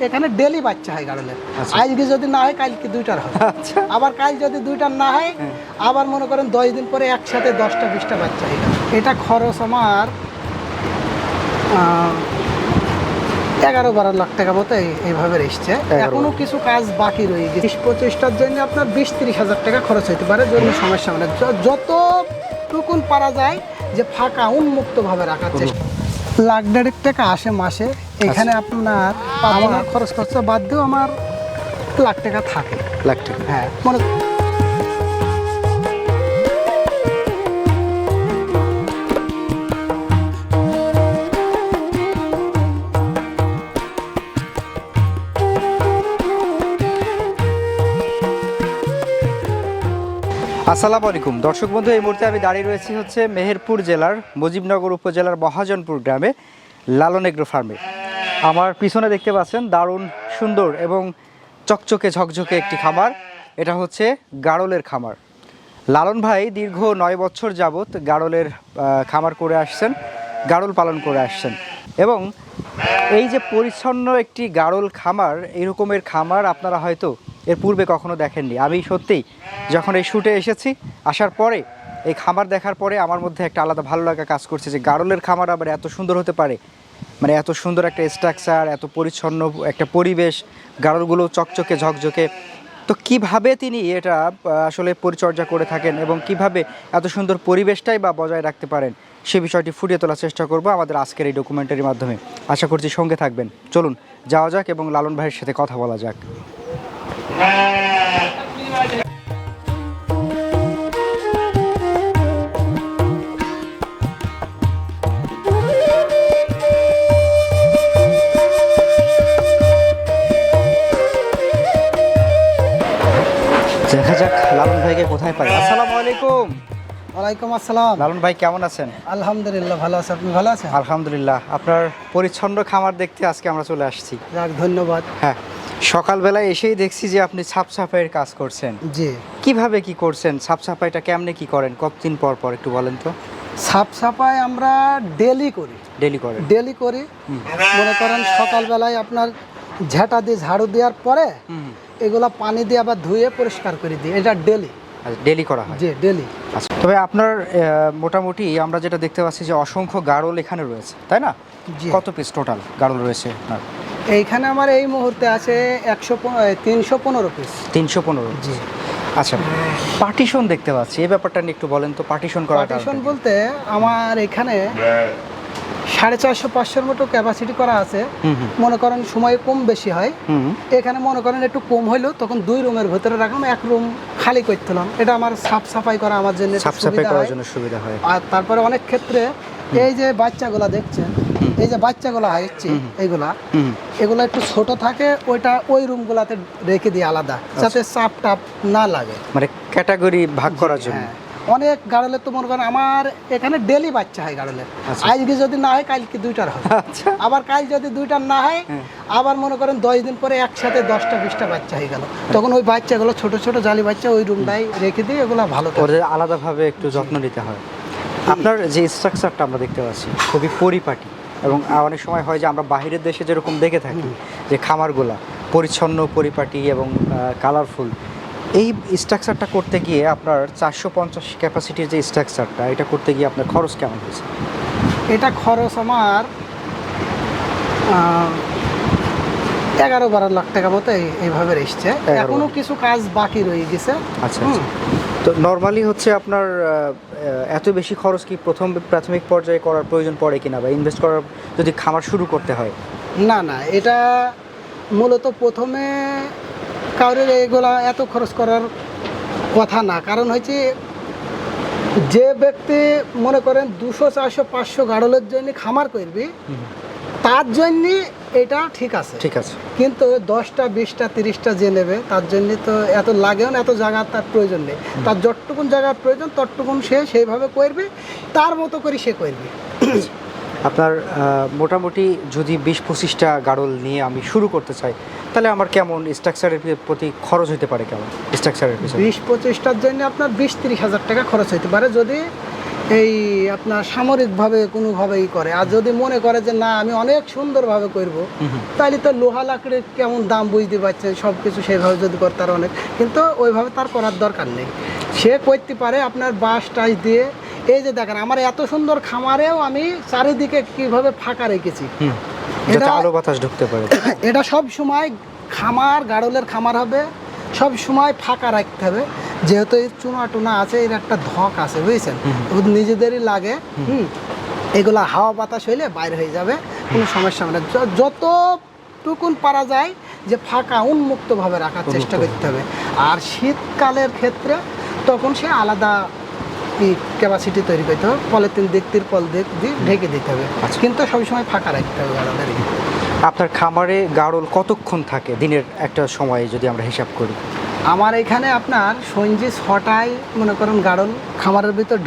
এখানে ডেলি বাচ্চা হয় গাড়লের আচ্ছা। আজকে যদি না হয় কালকে দুইটার হবে। আচ্ছা। আবার কাল যদি দুইটার না হয় হ্যাঁ। আবার মনে করেন দশ দিন পরে একসাথে দশটা বিশটা বাচ্চা হয়ে এটা খরচ আমার এগারো বারো লাখ টাকা মতো এইভাবে এসছে। এখনও কিছু কাজ বাকি রয়ে গেছে। বিশ পঁচিশটার জন্য আপনার বিশ তিরিশ হাজার টাকা খরচ হতে পারে জন্য সমস্যা মানে যতটুকুন পারা যায় যে ফাঁকা উন্মুক্ত ভাবে রাখার চেষ্টা লাখ দেড়েক টাকা আসে মাসে। এখানে আপনার আমার খরচ খরচা বাদ দিয়েও আমার লাখ টাকা থাকে। লাখ টাকা। হ্যাঁ মনে আসসালামু আলাইকুম। দর্শক বন্ধু, এই মুহূর্তে আমি দাঁড়িয়ে রয়েছি হচ্ছে মেহেরপুর জেলার মুজিবনগর উপজেলার মহাজনপুর গ্রামে, লালন এগ্রো ফার্মে। আমার পিছনে দেখতে পাচ্ছেন দারুণ, সুন্দর এবং চকচকে ঝকঝকে একটি খামার। এটা হচ্ছে গাড়লের খামার। লালন ভাই দীর্ঘ নয় বছর যাবৎ গাড়লের খামার করে আসছেন গাড়ল পালন করে আসছেন। এবং এই যে পরিচ্ছন্ন একটি গাড়ল খামার এই রকমের খামার আপনারা হয়তো এর পূর্বে কখনো দেখেননি। আমি সত্যিই যখন এই শুটে এসেছি, আসার পরে, এই খামার দেখার পরে আমার মধ্যে একটা আলাদা ভালো লাগা কাজ করছে যে গাড়লের খামার আবার এত সুন্দর হতে পারে। মানে এত সুন্দর একটা স্ট্রাকচার এত পরিচ্ছন্ন একটা পরিবেশ গাড়লগুলো চকচকে, ঝকঝকে। তো কীভাবে তিনি এটা আসলে পরিচর্যা করে থাকেন এবং কীভাবে এত সুন্দর পরিবেশটাই বা বজায় রাখতে পারেন, সে বিষয়টি ফুটিয়ে তোলার চেষ্টা করব আমাদের আজকের এই ডকুমেন্টারির মাধ্যমে। আশা করছি সঙ্গে থাকবেন। চলুন, যাওয়া যাক এবং লালন ভাইয়ের সাথে কথা বলা যাক। দেখা যাক লালন ভাইকে কোথায় পাই। আসসালামু আলাইকুম। ওয়ালাইকুম আসসালাম। লালন ভাই কেমন আছেন? আলহামদুলিল্লাহ ভালো আছে। আপনি ভালো আছেন? আলহামদুলিল্লাহ। আপনার পরিচ্ছন্ন খামার দেখতে আজকে আমরা চলে আসছি। যাক ধন্যবাদ। হ্যাঁ। সকালবেলায় এসেই দেখছি যে আপনি ছাপ ছাপাইয়ের কাজ করছেন। জি। কীভাবে কি করছেন? ছাপ ছাপাইটা কেমনে কি করেন? কতদিন পর পর একটু বলেন তো। সাফ সাফাই আমরা ডেলি করি। ডেলি করেন? ডেলি করি। মনে করেন সকালবেলায় আপনার ঝেঁটা দিয়ে ঝাড়ু দেওয়ার পরে এগুলা পানি দিয়ে আবার ধুয়ে পরিষ্কার করে দিই। এটা ডেলি। আচ্ছা ডেলি করা হয়? জি ডেলি। আচ্ছা তবে আপনার মোটামুটি আমরা যেটা দেখতে পাচ্ছি যে অসংখ্য গাড়ল এখানে রয়েছে তাই না। কত পিস টোটাল গাড়ল রয়েছে আপনার? এইখানে আমার এই মুহূর্তে আছে একশো তিনশো পনেরো পিস তিনশো পনেরো জি। আচ্ছা পার্টিশন দেখতে পাচ্ছি। এই ব্যাপারটা নিয়ে একটু বলেন তো পার্টিশন করা পার্টিশন বলতে আমার এখানে সাড়ে চারশো পাঁচশোর মতো ক্যাপাসিটি করা আছে। মনে করেন সময় কম বেশি হয়। এখানে মনে করেন একটু কম হইলেও তখন দুই রুমের ভেতরে রাখলাম এক রুম খালি করতেলাম এটা আমার সাফ সাফাই করা আমার জন্য সাফ সাফাই করার। জন্য সুবিধা হয়। আর তারপরে অনেক ক্ষেত্রে এই যে বাচ্চাগুলা দেখছেন এই যে বাচ্চাগুলা হচ্ছে এইগুলা এগুলো একটু ছোট থাকে ওইটা ওই রুমগুলাতে রেখে দিই আলাদা যাতে চাপ টাপ না লাগে। মানে ক্যাটাগরি ভাগ করার জন্য। হ্যাঁ। অনেক গাড়লের তো মনে করেন আমার এখানে ডেলি বাচ্চা হয় গাড়লের আচ্ছা। আজকে যদি না হয় কালকে দুইটার হবে। আচ্ছা। আবার কাল যদি দুইটার না হয় হ্যাঁ। আবার মনে করেন দশ দিন পরে একসাথে দশটা বিশটা বাচ্চা হয়ে গেল। তখন ওই বাচ্চাগুলো ছোট ছোট জালি বাচ্চা ওই রুমটাই রেখে দিই এগুলো ভালো ওদের আলাদাভাবে একটু যত্ন নিতে হয়। আপনার যে স্ট্রাকচারটা আমরা দেখতে পাচ্ছি খুবই পরিপাটি। এবং অনেক সময় হয় যে আমরা বাইরের দেশে যেরকম দেখে থাকি যে খামারগুলা পরিচ্ছন্ন পরিপাটি এবং কালারফুল এই স্ট্রাকচারটা করতে গিয়ে আপনার চারশো পঞ্চাশ ক্যাপাসিটির যে স্ট্রাকচারটা এটা করতে গিয়ে আপনার খরচ কেমন হয়েছে? এটা খরচ আমার এগারো বারো লাখ টাকা মতো এইভাবে এসছে। এখনও কিছু কাজ বাকি রয়ে গেছে। আচ্ছা। তো নর্মালি হচ্ছে আপনার এত বেশি খরচ কি প্রথম প্রাথমিক পর্যায়ে করার প্রয়োজন পড়ে কিনা বা ইনভেস্ট করার যদি খামার শুরু করতে হয়? না না এটা মূলত প্রথমে কারোর এগুলা এত খরচ করার কথা না। কারণ হচ্ছে যে ব্যক্তি মনে করেন দুশো চারশো পাঁচশো গাড়লের জন্য খামার করবি তার জন্য এটা ঠিক আছে। ঠিক আছে। কিন্তু দশটা বিশটা তিরিশটা যে নেবে তার জন্য তো এত লাগেও না এত জায়গা তার প্রয়োজন নেই। তার যতটুকুন জায়গার প্রয়োজন ততটুকুন সে সেইভাবে করবে তার মতো করে সে করবে। আপনার মোটামুটি যদি বিশ পঁচিশটা গাড়ল নিয়ে আমি শুরু করতে চাই তাহলে আমার কেমন স্ট্রাকচারের প্রতি খরচ হতে পারে কেমন? স্ট্রাকচারের পিছনে। বিশ পঁচিশটার জন্য আপনার বিশ তিরিশ হাজার টাকা খরচ হতে পারে। যদি এই আপনার সামরিকভাবে কোনোভাবেই করে। আর যদি মনে করে যে না আমি অনেক সুন্দরভাবে করব তাহলে তো লোহা লাকড়ির কেমন দাম বুঝতে পারছেন সব কিছু সেভাবে যদি করে তার অনেক। কিন্তু ওইভাবে তার করার দরকার নেই। সে করতে পারে আপনার বাঁশ টাস দিয়ে। এই যে দেখেন আমার এত সুন্দর খামারেও আমি চারিদিকে কীভাবে ফাঁকা রেখেছি। এটা- আলো বাতাস ঢুকতে পারে। এটা সব সময় খামার গাড়লের খামার হবে। সব সময় ফাঁকা রাখতে হবে। যেহেতু এই চুনা টুনা আছে এর একটা ধক আছে বুঝছেন? নিজেদেরই লাগে হুম। এগুলা হাওয়া বাতাস হইলে বাইরে হয়ে যাবে কোনো সমস্যা হবে না। যতটুকুন পারা যায় যে ফাঁকা উন্মুক্তভাবে রাখার চেষ্টা করতে হবে। আর শীতকালের ক্ষেত্রে তখন সে আলাদা ক্যাপাসিটি তৈরি করতে হবে। পলিথিন দিক তিরপল দিক দিয়ে ঢেকে দিতে হবে। আচ্ছা। কিন্তু সবসময় ফাঁকা রাখতে হবে গাড়লের আপনার খামারে গাড়ল কতক্ষণ থাকে দিনের একটা সময়ে যদি আমরা হিসাব করি? আমার এখানে আপনার সঞ্জি ছটায় মনে করেন গাড়ল খামারের ভিতর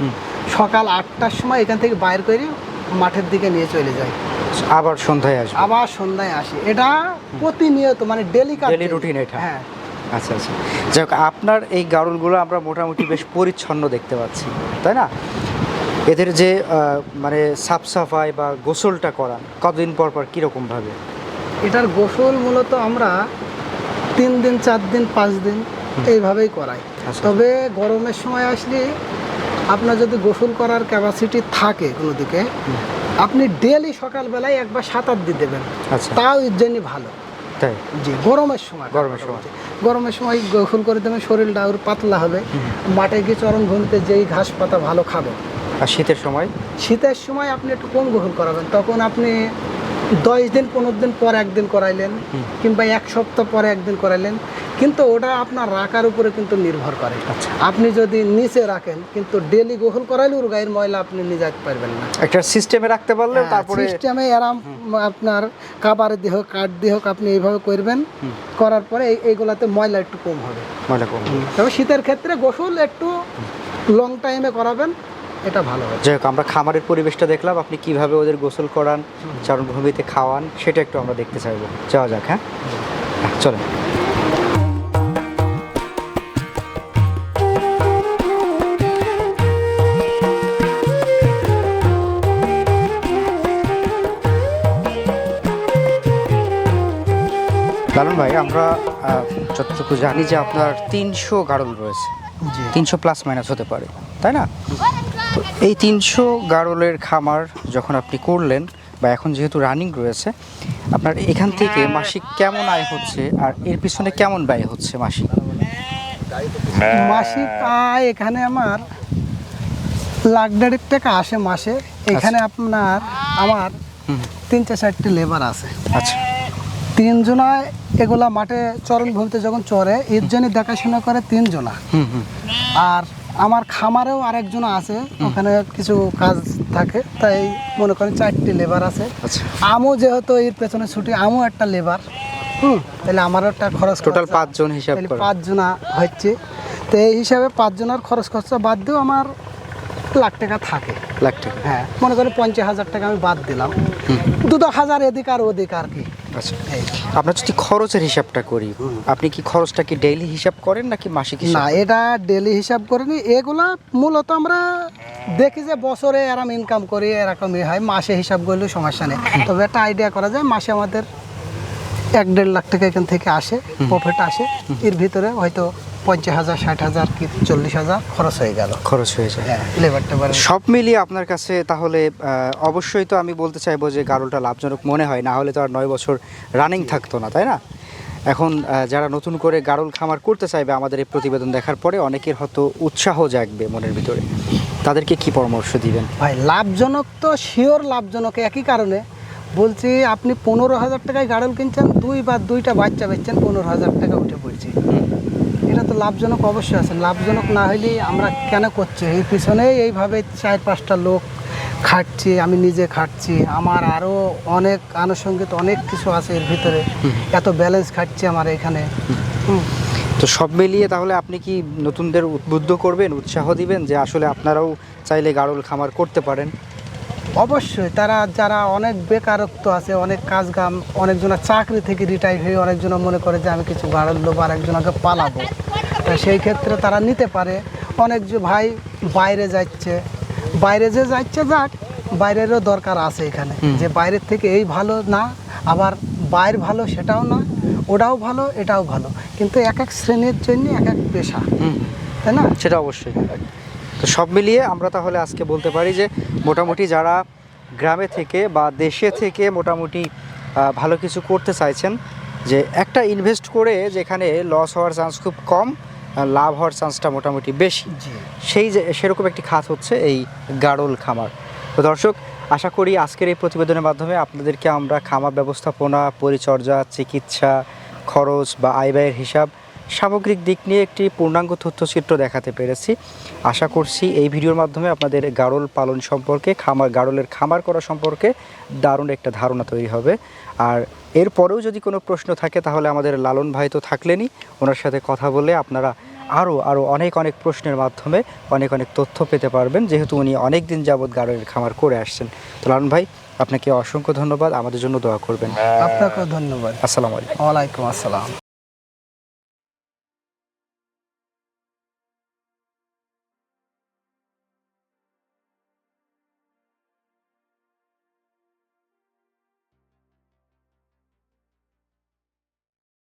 হুম। সকাল আটটার সময় এখান থেকে বাইর করে মাঠের দিকে নিয়ে চলে যাই আবার সন্ধ্যায় আসবে? আবার সন্ধ্যায় আসি। এটা প্রতিনিয়ত মানে ডেলি কাজ রুটিন এটা? হ্যাঁ। আচ্ছা আচ্ছা। যাই আপনার এই গাড়লগুলো আমরা মোটামুটি বেশ পরিচ্ছন্ন দেখতে পাচ্ছি তাই না? এদের যে মানে সাফ সাফাই বা গোসলটা করান কতদিন পর পর কীরকমভাবে এটার গোসল মূলত আমরা তিন দিন চার দিন পাঁচ দিন এইভাবেই করাই আচ্ছা। তবে গরমের সময় আসলে আপনার যদি গোসল করার ক্যাপাসিটি থাকে কোনো দিকে আপনি ডেলি সকালবেলায় একবার সাঁতার দিয়ে দেবেন। আচ্ছা। তাও এর জন্য ভালো। তাই? জি গরমের সময়। গরমের সময়। গরমের সময় গোসল করে দেবেন শরীরটা আরও পাতলা হবে। মাঠে গিয়ে চরণভূমিতে যেই ঘাস পাতা ভালো খাবে। আর শীতের সময়? শীতের সময় আপনি একটু কম গোসল করাবেন। তখন আপনি দশ দিন পনেরো দিন পর একদিন করাইলেন কিংবা এক সপ্তাহ পরে একদিন করাইলেন কিন্তু ওটা আপনার রাখার উপরে কিন্তু নির্ভর করে। আচ্ছা। আপনি যদি নিচে রাখেন কিন্তু ডেলি গোসল করাইলে ওর গায়ের ময়লা আপনি নিয়ে যেতে পারবেন না। একটা সিস্টেমে রাখতে পারলে হ্যাঁ, তারপরে সিস্টেমে আরাম আপনার কাবার দিয়ে হোক কাঠ দিয়ে হোক আপনি এইভাবে করবেন। করার পরে এই এইগুলাতে ময়লা একটু কম হবে। ময়লা কমবে তবে শীতের ক্ষেত্রে গোসল একটু লং টাইমে করাবেন। এটা ভালো হবে। যাই হোক আমরা খামারের পরিবেশটা দেখলাম আপনি কীভাবে ওদের গোসল করান চারণভূমিতে খাওয়ান সেটা একটু আমরা দেখতে চাইব। যাওয়া যাক হ্যাঁ? হ্যাঁ, চলেন। লালন ভাই আমরা যতটুকু জানি যে আপনার তিনশো গাড়ল রয়েছে। তিনশো প্লাস মাইনাস হতে পারে তাই না? এই তিনশো গাড়লের খামার যখন আপনি করলেন বা এখন যেহেতু রানিং রয়েছে আপনার এখান থেকে মাসিক কেমন আয় হচ্ছে আর এর পিছনে কেমন ব্যয় হচ্ছে মাসিক? মাসিক আয় এখানে আমার লাখ দেড়েক টাকা আসে মাসে। এখানে আপনার আমার তিনটে চারটে লেবার আছে। আচ্ছা। তিনজনা এগুলা মাঠে চরণভূমিতে যখন চড়ে এর জন্য দেখাশোনা করে তিনজনা হুম হুম। আর আমার খামারেও আরেকজন আছে ওখানে কিছু কাজ থাকে তাই মনে করেন চারটি লেবার আছে। আচ্ছা। আমও যেহেতু এর পেছনে ছুটি আমও একটা লেবার হুম তাহলে আমারও একটা খরচ টোটাল পাঁচজন হিসাবে পাঁচজনা হচ্ছে। তো এই হিসাবে পাঁচজনের খরচ খরচা বাদ দিয়েও আমার লাখ টাকা থাকে। লাখ টাকা। হ্যাঁ মনে করেন পঞ্চাশ হাজার টাকা আমি বাদ দিলাম। দুটো হাজার এদিক আর ওদিক আর কি। আচ্ছা। এই। যদি খরচের হিসাবটা করি আপনি কি খরচটা কি ডেইলি হিসাব করেন নাকি মাসিক না এটা ডেলি হিসাব করিনি। এগুলা মূলত আমরা দেখি যে বছরে এরকম ইনকাম করি এরকমই হয়। মাসে হিসাব করলেও সমস্যা নেই। তবে একটা আইডিয়া করা যায় মাসে আমাদের এক দেড় লাখ টাকা এখান থেকে আসে প্রফিট আসে। এর ভিতরে হয়তো পঞ্চাশ হাজার ষাট হাজার কি চল্লিশ হাজার খরচ হয়ে গেল। খরচ হয়ে যায়। হ্যাঁ লেবার টেবার সব মিলিয়ে আপনার কাছে তাহলে অবশ্যই তো আমি বলতে চাইব যে গারলটা লাভজনক মনে হয় না হলে তো আর নয় বছর রানিং থাকতো না তাই না? এখন যারা নতুন করে গারল খামার করতে চাইবে আমাদের এই প্রতিবেদন দেখার পরে অনেকের হয়তো উৎসাহ জাগবে মনের ভিতরে। তাদেরকে কি পরামর্শ দিবেন? ভাই লাভজনক তো শিওর লাভজনক একই কারণে বলছি, আপনি পনেরো হাজার টাকায় গাড়ল কিনছেন, দুই বা দুইটা বাচ্চা বেচছেন, পনেরো হাজার টাকা উঠে পড়ছে। এটা তো লাভজনক অবশ্যই আছে। লাভজনক না হলে আমরা কেন করছি? এর পিছনে এইভাবে চার পাঁচটা লোক খাটছি, আমি নিজে খাটছি। আমার আরও অনেক আনুষঙ্গিক অনেক কিছু আছে এর ভিতরে। এত ব্যালেন্স খাটছি আমার এখানে। তো সব মিলিয়ে তাহলে আপনি কি নতুনদের উদ্বুদ্ধ করবেন, উৎসাহ দিবেন যে আসলে আপনারাও চাইলে গারল খামার করতে পারেন? অবশ্যই তারা যারা অনেক বেকারত্ব আছে অনেক কাজ কাম অনেকজনের চাকরি থেকে রিটায়ার হয়ে অনেকজন মনে করে যে আমি কিছু গাড়ল লোক আর একজনকে পালাবো। তা সেই ক্ষেত্রে তারা নিতে পারে। অনেক যে ভাই বাইরে যাচ্ছে বাইরে যে যাচ্ছে যাক বাইরেরও দরকার আছে এখানে। যে বাইরের থেকে এই ভালো না আবার বাইর ভালো সেটাও না ওটাও ভালো এটাও ভালো। কিন্তু এক এক শ্রেণির জন্য এক এক পেশা। তাই না? সেটা অবশ্যই। তো সব মিলিয়ে আমরা তাহলে আজকে বলতে পারি যে মোটামুটি যারা গ্রামে থেকে বা দেশে থেকে মোটামুটি ভালো কিছু করতে চাইছেন যে একটা ইনভেস্ট করে যেখানে লস হওয়ার চান্স খুব কম লাভ হওয়ার চান্সটা মোটামুটি বেশি। সেই যে সেরকম একটি খাত হচ্ছে এই গাড়ল খামার। তো দর্শক আশা করি আজকের এই প্রতিবেদনের মাধ্যমে আপনাদেরকে আমরা খামার ব্যবস্থাপনা পরিচর্যা চিকিৎসা খরচ বা আয় ব্যয়ের হিসাব সামগ্রিক দিক নিয়ে একটি পূর্ণাঙ্গ তথ্যচিত্র দেখাতে পেরেছি। আশা করছি এই ভিডিওর মাধ্যমে আপনাদের গাড়ল পালন সম্পর্কে খামার গাড়লের খামার করা সম্পর্কে দারুণ একটা ধারণা তৈরি হবে। আর এরপরেও যদি কোনো প্রশ্ন থাকে তাহলে আমাদের লালন ভাই তো থাকলেনই। ওনার সাথে কথা বলে আপনারা আরও আরও অনেক অনেক প্রশ্নের মাধ্যমে অনেক অনেক তথ্য পেতে পারবেন। যেহেতু উনি অনেক দিন যাবৎ গাড়লের খামার করে আসছেন। তো লালন ভাই আপনাকে অসংখ্য ধন্যবাদ। আমাদের জন্য দোয়া করবেন। আপনাকেও ধন্যবাদ। আসসালামু আলাইকুম। ওয়ালাইকুম আসসালাম।